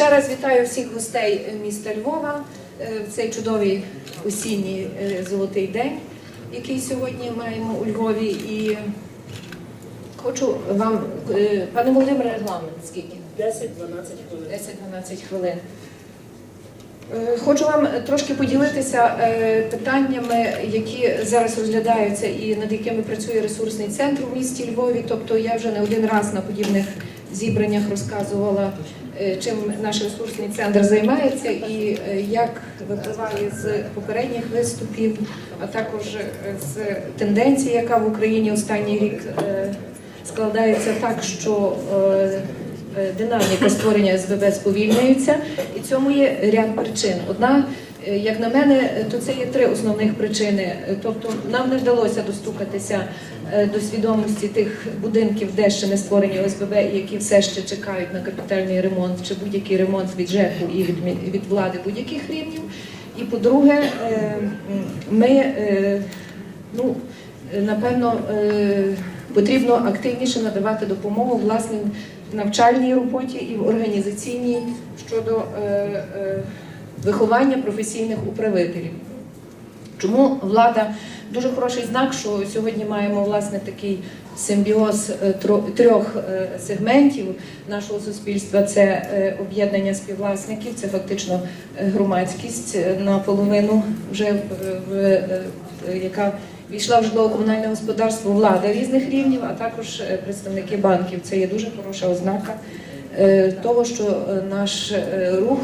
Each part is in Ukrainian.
Ще раз вітаю всіх гостей міста Львова е, в цей чудовий осінній е, золотий день, який сьогодні маємо у Львові. І хочу вам, е, пане Володимире, регламент скільки? 10-12 хвилин. 10-12 хвилин. Е, Хочу вам трошки поділитися е, питаннями, які зараз розглядаються і над якими працює ресурсний центр у місті Львові. Тобто я вже не один раз на подібних зібраннях розказувала, е, чим наш ресурсний центр займається і е, як випливає з попередніх виступів, а також е, з тенденції, яка в Україні останній рік е, складається так, що е, е, динаміка створення СББ сповільнюється, і цьому є ряд причин. Одна, е, як на мене, то це є три основних причини. Е, Тобто нам не вдалося достукатися е, до свідомості тих будинків, де ще не створені ОСББ, які все ще чекають на капітальний ремонт чи будь-який ремонт від ЖЕКу і від, влади будь-яких рівнів. І по-друге, е, ми е, ну, е, напевно е, потрібно активніше надавати допомогу власне в навчальній роботі і в організаційній щодо е, е, виховання професійних управителів. Чому влада дуже хороший знак, що сьогодні маємо власне такий симбіоз е, трьох е, сегментів нашого суспільства: це е, об'єднання співвласників, це фактично громадськість наполовину вже в, яка війшла в житлово-комунальне господарство, влада різних рівнів, а також представники банків. Це є дуже хороша ознака того, що е, наш е, рух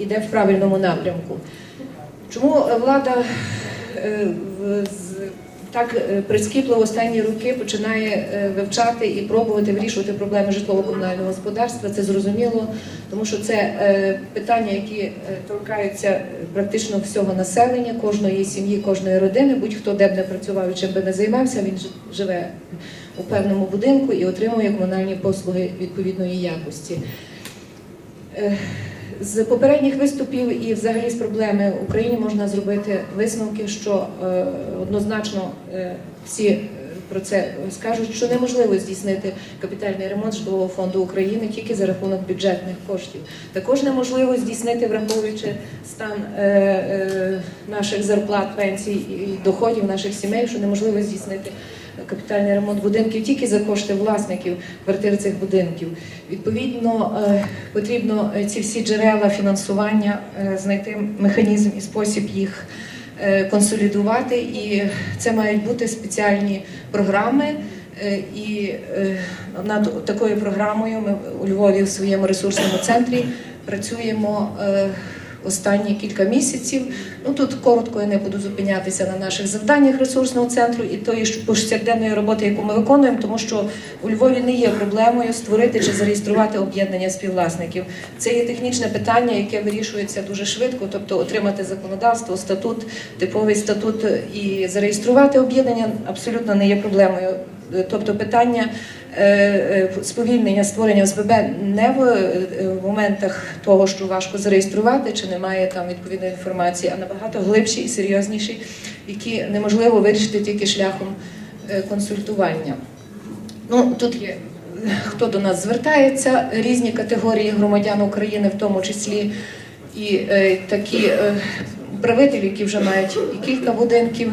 йде в правильному напрямку. Чому влада е, так е, прискіпливо останні роки починає е, вивчати і пробувати вирішувати проблеми житлово-комунального господарства? Це зрозуміло, тому що це е, питання, які торкаються практично всього населення, кожної сім'ї, кожної родини, будь-хто де б не працював чим би не займався, він живе у певному будинку і отримує комунальні послуги відповідної якості. З попередніх виступів і взагалі з проблеми в Україні можна зробити висновки, що е, однозначно е, всі е, про це скажуть, що неможливо здійснити капітальний ремонт житлового фонду України тільки за рахунок бюджетних коштів. Також неможливо здійснити, враховуючи стан е, е, наших зарплат, пенсій і доходів наших сімей, що неможливо здійснити капітальний ремонт будинків тільки за кошти власників квартир цих будинків. Відповідно, е, потрібно е, ці всі джерела фінансування е, знайти механізм і спосіб їх консолідувати, і це мають бути спеціальні програми. І над такою програмою ми у Львові в своєму ресурсному центрі працюємо останні кілька місяців. Ну тут коротко я не буду зупинятися на наших завданнях ресурсного центру і тої повсякденної роботи, яку ми виконуємо, тому що у Львові не є проблемою створити чи зареєструвати об'єднання співвласників. Це є технічне питання, яке вирішується дуже швидко, тобто отримати законодавство, статут, типовий статут і зареєструвати об'єднання абсолютно не є проблемою. Тобто питання е, е, сповільнення створення ОСББ не в е, моментах того, що важко зареєструвати, чи немає там відповідної інформації, а набагато глибші і серйозніші, які неможливо вирішити тільки шляхом консультування. Ну тут є хто до нас звертається, різні категорії громадян України, в тому числі і такі правителі, які вже мають і кілька будинків.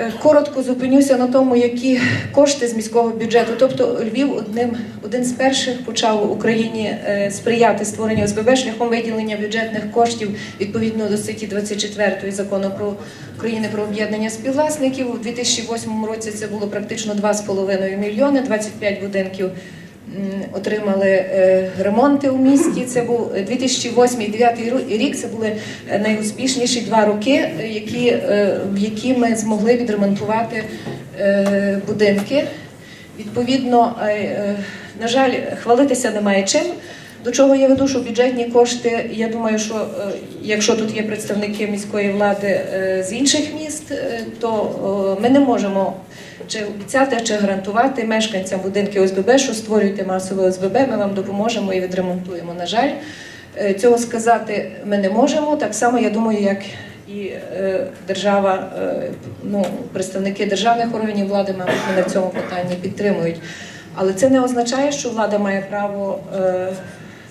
Е, Коротко зупинюся на тому, які кошти з міського бюджету. Тобто Львів одним один з перших почав Україні е, сприяти створенню ОСББ шляхом виділення бюджетних коштів відповідно до статті 24 закону про України про об'єднання співвласників. У 2008 році це було практично 2,5 мільйони, 25 будинків отримали е, ремонти у місті. Це був 2008-2009 рік. Це були е, найуспішніші два роки, е, які, в які ми змогли відремонтувати будинки. Відповідно, на жаль, хвалитися немає чим. До чого я веду, що бюджетні кошти, я думаю, що е, якщо тут є представники міської влади е, з інших міст, е, то ми не можемо чи обіцяти, чи гарантувати мешканцям будинків ОСББ, що створюйте масове ОСББ, ми вам допоможемо і відремонтуємо. На жаль, цього сказати ми не можемо. Так само, я думаю, як і держава, ну, представники державних органів влади, мабуть, мене в цьому питанні підтримують. Але це не означає, що влада має право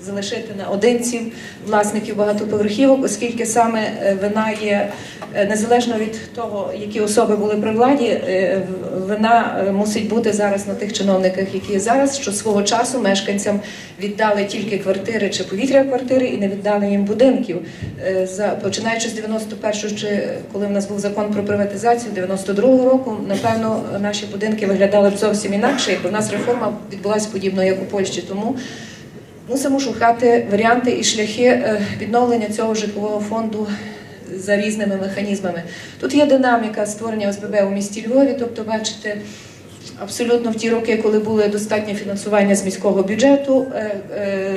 залишити наодинці власників багатоповерхівок, оскільки саме е, вина є е, незалежно від того, які особи були при владі, е, вина мусить бути зараз на тих чиновниках, які є зараз, що свого часу мешканцям віддали тільки квартири чи повітря квартири і не віддали їм будинків. Починаючи з 91-го, чи коли в нас був закон про приватизацію, 92-го року, напевно, наші будинки виглядали б зовсім інакше, якби в нас реформа відбулася подібно, як у Польщі. Тому мусимо шукати варіанти і шляхи е, відновлення цього житлового фонду за різними механізмами. Тут є динаміка створення ОСББ у місті Львові, тобто, бачите. Абсолютно в ті роки, коли було достатнє фінансування з міського бюджету, е, е,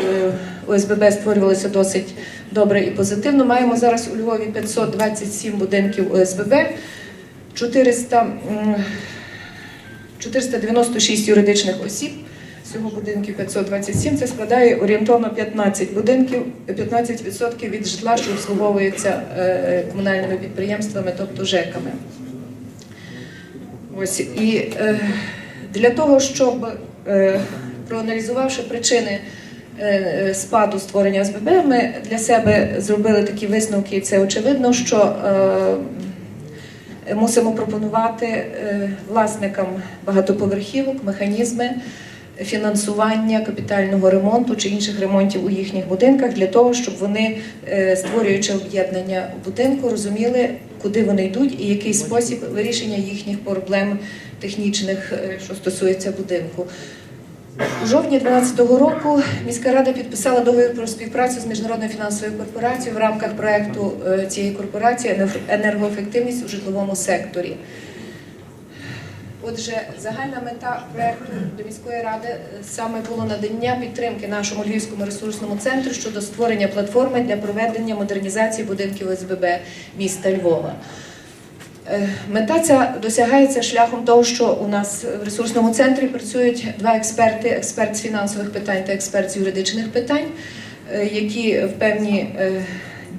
ОСББ створювалося досить добре і позитивно. Маємо зараз у Львові 527 будинків ОСББ, 400, м, 496 юридичних осіб. Всього будинків 527, це складає орієнтовно 15 будинків, 15% від житла, що обслуговується е, комунальними підприємствами, тобто ЖЕКами. Ось і е, для того, щоб е, проаналізувавши причини спаду створення ОСББ, ми для себе зробили такі висновки, і це очевидно, що мусимо пропонувати власникам багатоповерхівок механізми фінансування капітального ремонту чи інших ремонтів у їхніх будинках для того, щоб вони, е, створюючи об'єднання будинку, розуміли, куди вони йдуть і який спосіб вирішення їхніх проблем технічних, е, що стосується будинку. У жовтні 2012 року міська рада підписала договір про співпрацю з міжнародною фінансовою корпорацією в рамках проекту е, цієї корпорації енергоефективність у житловому секторі. Отже, загальна мета проекту до міської ради е, саме було надання підтримки нашому львівському ресурсному центру щодо створення платформи для проведення модернізації будинків ОСББ міста Львова. Е, Мета ця досягається шляхом того, що у нас в ресурсному центрі працюють два експерти: експерт з фінансових питань та експерт з юридичних питань, е, які в певні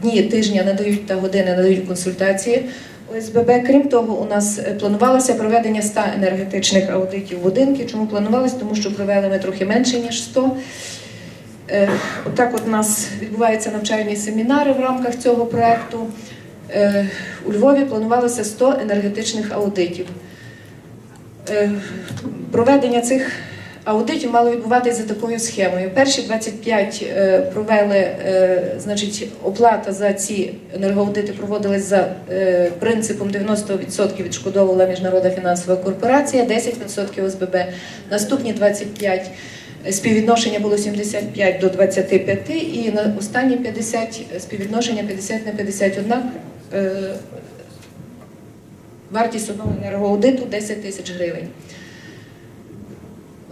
дні тижня надають та години надають консультації ОСББ. Крім того, у нас е, планувалося проведення 100 енергетичних аудитів будинків. Чому планувалось? Тому що провели ми трохи менше ніж 100. Е, Отак от у нас відбуваються навчальні семінари в рамках цього проекту. Е, У Львові планувалося 100 енергетичних аудитів. Проведення цих аудитів мало відбуватися за такою схемою. Перші 25 е, провели, е, значить, оплата за ці енергоаудити проводилась за е, принципом 90% відшкодовувала Міжнародна фінансова корпорація, 10% ОСББ. Наступні 25 співвідношення було 75 до 25, і на останні 50 співвідношення 50 на 50. Однак вартість одного енергоаудиту 10 тисяч гривень.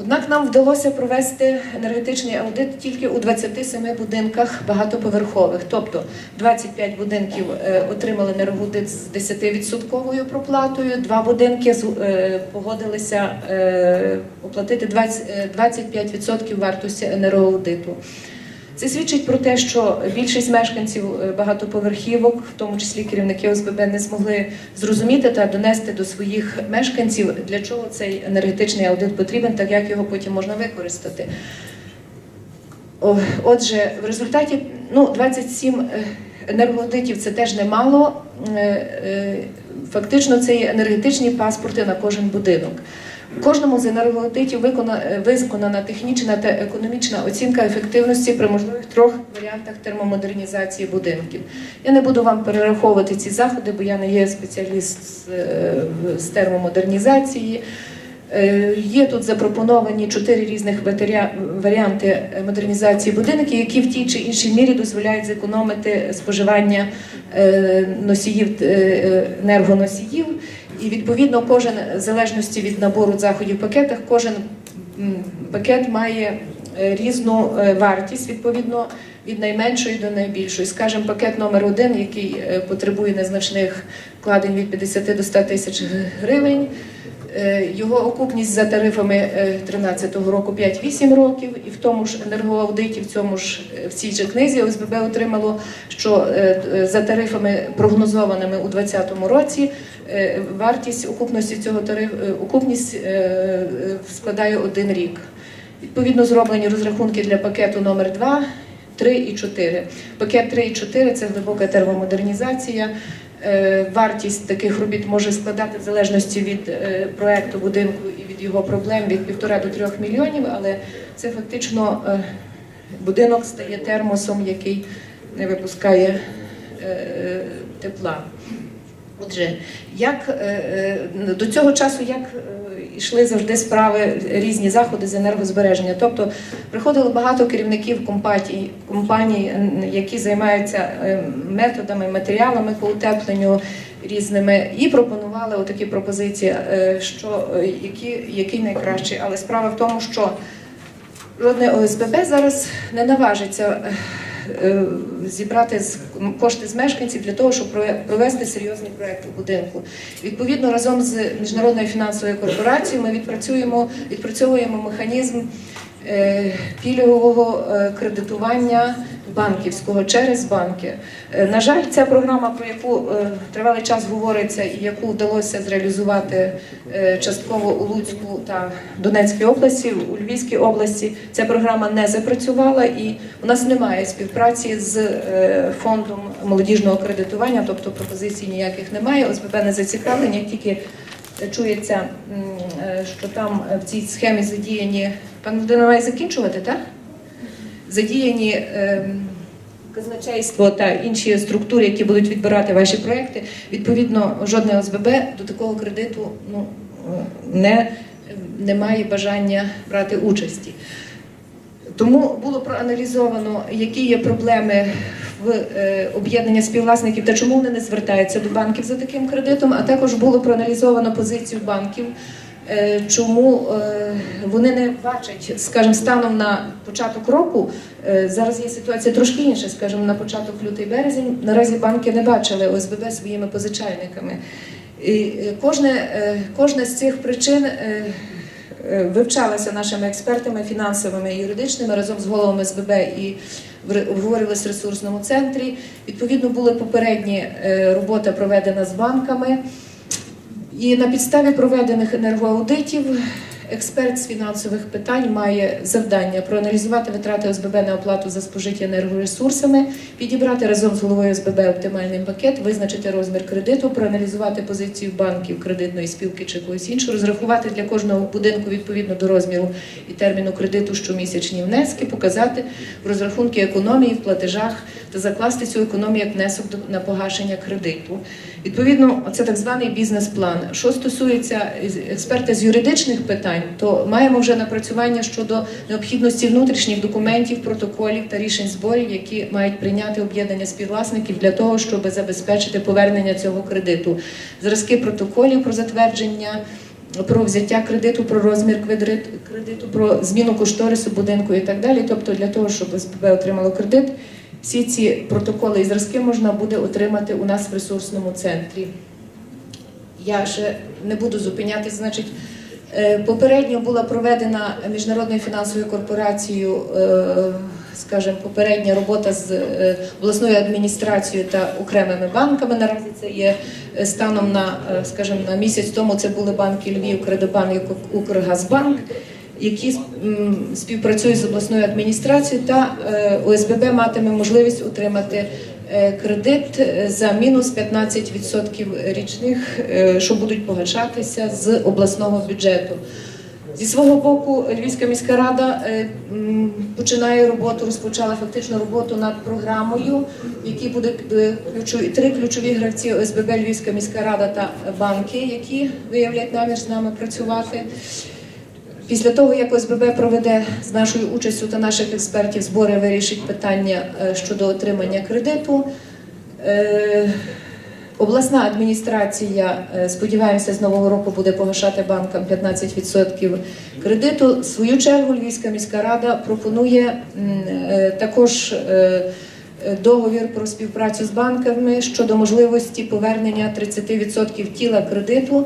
Однак нам вдалося провести енергетичний аудит тільки у 27 будинках багатоповерхових. Тобто 25 будинків е, отримали енергоаудит з 10% проплатою, два будинки е, погодилися е, оплатити 20, е, 25% вартості енергоаудиту. Це свідчить про те, що більшість мешканців е, багатоповерхівок, в тому числі керівники ОСББ, не змогли зрозуміти та донести до своїх мешканців, для чого цей енергетичний аудит потрібен, так як його потім можна використати. Отже, в результаті ну, 27 е, енергоаудитів це теж немало. Е, Фактично, це є енергетичні паспорти на кожен будинок. Кожному з енергоаудитів викона- е, виконана технічна та економічна оцінка ефективності при можливих трьох варіантах термомодернізації будинків. Я не буду вам перераховувати ці заходи, бо я не є спеціаліст з, е, термомодернізації. Е, Є тут запропоновані чотири різних варіа- варіанти модернізації будинків, які в тій чи іншій мірі дозволяють зекономити споживання носіїв енергоносіїв. І відповідно кожен в залежності від набору заходів в пакетах, кожен пакет має е, різну е, вартість відповідно від найменшої до найбільшої. Скажімо, пакет номер один, який е, потребує незначних вкладень від 50 до 100 тисяч гривень. Е, Його окупність за тарифами 2013 року 5-8 років, і в тому ж енергоаудиті, в цьому ж е, в цій же книзі ОСББ отримало, що е, е, за тарифами прогнозованими у 2020 році е, вартість окупності цього тарифу окупність е, е, складає один рік. Відповідно, зроблені розрахунки для пакету номер 2 3 і 4. Пакет 3 і 4 – це глибока термомодернізація. Е, Вартість таких робіт може складати в залежності від е, проекту будинку і від його проблем від 1,5 до 3 мільйонів, але це фактично е, будинок стає термосом, який не випускає тепла. Отже, як до цього часу як йшли завжди справи різні заходи з енергозбереження? Тобто приходило багато керівників компаній, компаній, які займаються е, методами, матеріалами по утепленню різними, і пропонували отакі пропозиції, е, що е, які, який найкращий. Але справа в тому, що жодне ОСББ зараз не наважиться зібрати з- кошти з мешканців для того, щоб прове- провести серйозний проект у будинку. Відповідно, разом з міжнародною фінансовою корпорацією ми відпрацюємо, відпрацьовуємо механізм е, пільгового е, кредитування банківського через банки. Е, На жаль, ця програма, про яку е, тривалий час говориться і яку вдалося зреалізувати е, частково у Луцьку та Донецькій області, у Львівській області, ця програма не запрацювала і у нас немає співпраці з фондом молодіжного кредитування, тобто пропозицій ніяких немає. ОСББ не зацікавлені, тільки чується, що там в цій схемі задіяні. Пан Володимир має закінчувати, так? Задіяні ем, казначейство та інші структури, які будуть відбирати ваші проекти. Відповідно, жодне ОСББ до такого кредиту ну, не, не має бажання брати участі. Тому було проаналізовано, які є проблеми в е, об'єднання співвласників та чому вони не звертаються до банків за таким кредитом, а також було проаналізовано позицію банків, чому е, вони не бачать, скажімо, станом на початок року. е, Зараз є ситуація трошки інша, скажімо, на початок лютий березень. Наразі банки не бачили ОСББ своїми позичальниками. І е, кожне, е, кожна з цих причин. е, е, вивчалася нашими експертами фінансовими і юридичними разом з головами СББ і обговорювалися в ресурсному центрі. Відповідно, була попередні е, робота проведена з банками. І на підставі проведених енергоаудитів експерт з фінансових питань має завдання проаналізувати витрати ОСББ на оплату за спожиті енергоресурсами, підібрати разом з головою ОСББ оптимальний пакет, визначити розмір кредиту, проаналізувати позицію банків, кредитної спілки чи когось іншого, розрахувати для кожного будинку відповідно до розміру і терміну кредиту щомісячні внески, показати в розрахунки економії в платежах та закласти цю економію як внесок на погашення кредиту. Відповідно, це так званий бізнес-план. Що стосується експерта з юридичних питань, то маємо вже напрацювання щодо необхідності внутрішніх документів, протоколів та рішень зборів, які мають прийняти об'єднання співвласників для того, щоб забезпечити повернення цього кредиту. Зразки протоколів про затвердження. Про взяття кредиту, про розмір кредиту, про зміну кошторису будинку і так далі. Тобто, для того, щоб СББ отримало кредит, всі ці протоколи і зразки можна буде отримати у нас в ресурсному центрі. Я ще не буду зупинятися. Значить, е, попередньо була проведена міжнародною фінансовою корпорацією, е, скажімо, попередня робота з е, обласною адміністрацією та окремими банками. Наразі це є станом на, скажімо, на місяць тому це були банки Львів, Кредобанк і Укргазбанк які співпрацюють з обласною адміністрацією, та е, ОСББ матиме можливість отримати е, кредит е, за мінус 15% річних, що будуть погашатися з обласного бюджету. Зі свого боку, Львівська міська рада починає роботу, розпочала фактично роботу над програмою, в якій буде ключові три ключові гравці ОСББ, Львівська міська рада та банки, які виявлять намір з нами працювати. Після того, як ОСББ проведе з нашою участю та наших експертів збори, вирішить питання е, щодо отримання кредиту. Е, Обласна адміністрація, е, сподіваємося, з нового року буде погашати банкам 15% кредиту. В свою чергу Львівська міська рада пропонує також договір про співпрацю з банками щодо можливості повернення 30% тіла кредиту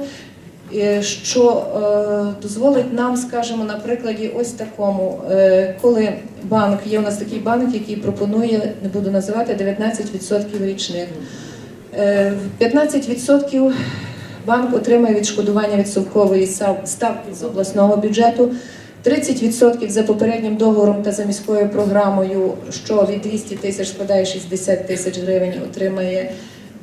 що е, дозволить нам, скажімо, на прикладі ось такому, е, коли банк, є у нас такий банк, який пропонує, не буду називати, 19% річних. Е, 15% банк отримає відшкодування відсоткової сав- ставки з обласного бюджету. 30% за попереднім договором та за міською програмою, що від 200 тисяч складає 60 тисяч гривень, отримає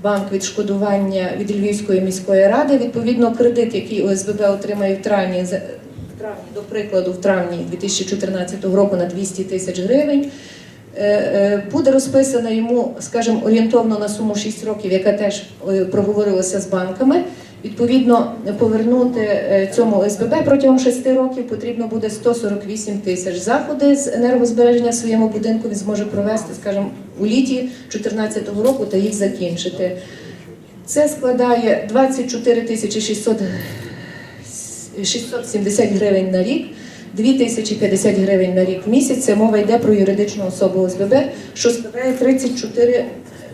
банк відшкодування від Львівської міської ради. Відповідно, кредит, який ОСББ отримає в травні, до прикладу, в травні 2014 року на 200 тисяч гривень. е, е, Буде розписана йому, скажімо, орієнтовно на суму 6 років, яка теж е, проговорилася з банками. Відповідно, повернути цьому СББ протягом 6 років потрібно буде 148 тисяч. Заходи з енергозбереження в своєму будинку він зможе провести, скажімо, у літі 2014 року та їх закінчити. Це складає 24 тисячі 670 гривень на рік, 2050 гривень на рік в місяць. Це мова йде про юридичну особу ОСББ, що складає 34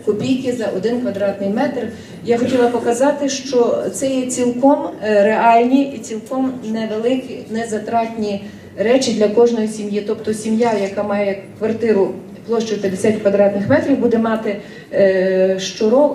копійки за один квадратний метр. Я хотіла показати, що це є цілком е, реальні і цілком невеликі, незатратні речі для кожної сім'ї. Тобто сім'я, яка має квартиру площею 50 квадратних метрів, буде мати е,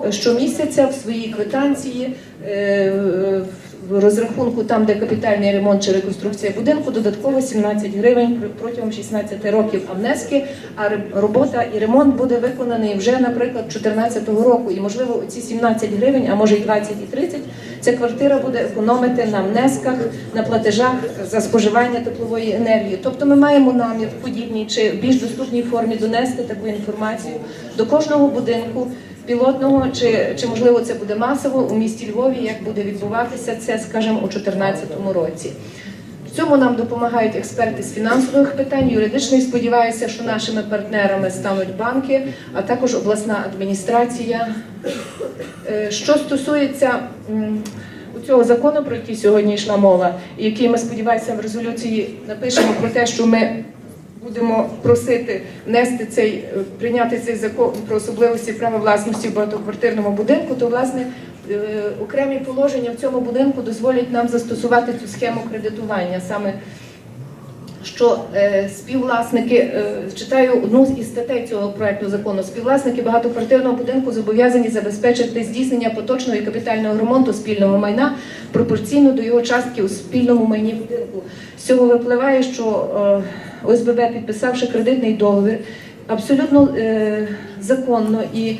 щомісяця в своїй квитанції. е, в розрахунку там, де капітальний ремонт чи реконструкція будинку, додатково 17 гривень протягом 16 років а внески, а робота і ремонт буде виконаний вже, наприклад, 2014 року. І можливо, ці 17 гривень, а може і 20 і 30, ця квартира буде економити на внесках, на платежах за споживання теплової енергії. Тобто ми маємо намір в подібній чи більш доступній формі донести таку інформацію до кожного будинку пілотного, чи, чи можливо це буде масово у місті Львові, як буде відбуватися це, скажімо, у 2014 році. Цьому нам допомагають експерти з фінансових питань, юридичних. Сподіваюся, що нашими партнерами стануть банки, а також обласна адміністрація. Е, Що стосується цього закону, про який сьогодні йшла мова, який ми сподіваємося в резолюції напишемо про те, що ми будемо просити внести цей е, прийняти цей закон про особливості права власності в багатоквартирному будинку, то власне окремі положення в цьому будинку дозволять нам застосувати цю схему кредитування саме. Що е, співвласники е, читаю одну із статей цього проекту закону. Співвласники багатоквартирного будинку зобов'язані забезпечити здійснення поточного і капітального ремонту спільного майна пропорційно до його частки у спільному майні будинку. З цього випливає, що е, ОСББ, підписавши кредитний договір, абсолютно е, законно і е,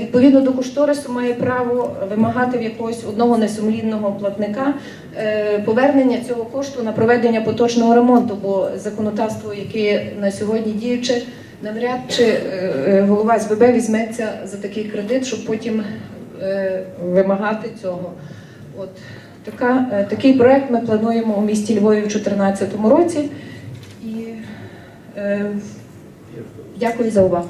відповідно до кошторису має право вимагати в якогось одного несумлінного платника е, повернення цього кошту на проведення поточного ремонту, бо законодавство, яке на сьогодні діюче, навряд чи е, е, голова СББ візьметься за такий кредит, щоб потім е, вимагати цього. От така, е, такий проект ми плануємо у місті Львові в 2014 році. І е, дякую за увагу.